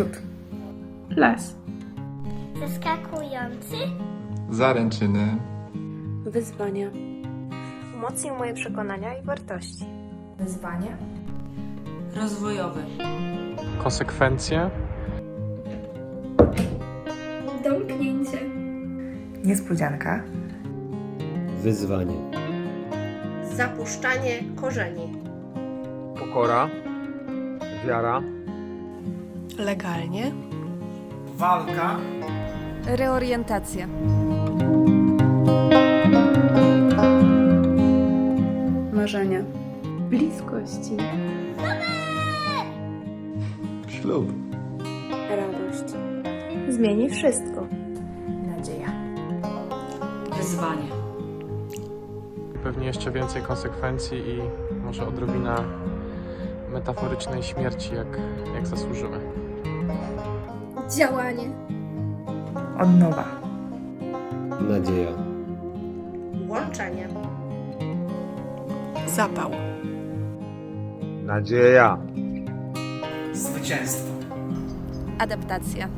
Cud. Las. Zaskakujący. Zaręczyny. Wyzwania. Umocnił moje przekonania i wartości. Wyzwanie. rozwojowy, konsekwencje, Domknięcie. Niespodzianka. Wyzwanie. Zapuszczanie korzeni. pokora, wiara, Legalnie. Walka. Reorientacja. Marzenia. Bliskości. Ślub. Radość. Zmieni wszystko. Nadzieja. wyzwanie, pewnie jeszcze więcej konsekwencji i może odrobina metaforycznej śmierci, jak, jak zasłużymy. Działanie. Odnowa. Nadzieja. Łączenie. Zapał. Zwycięstwo. Adaptacja.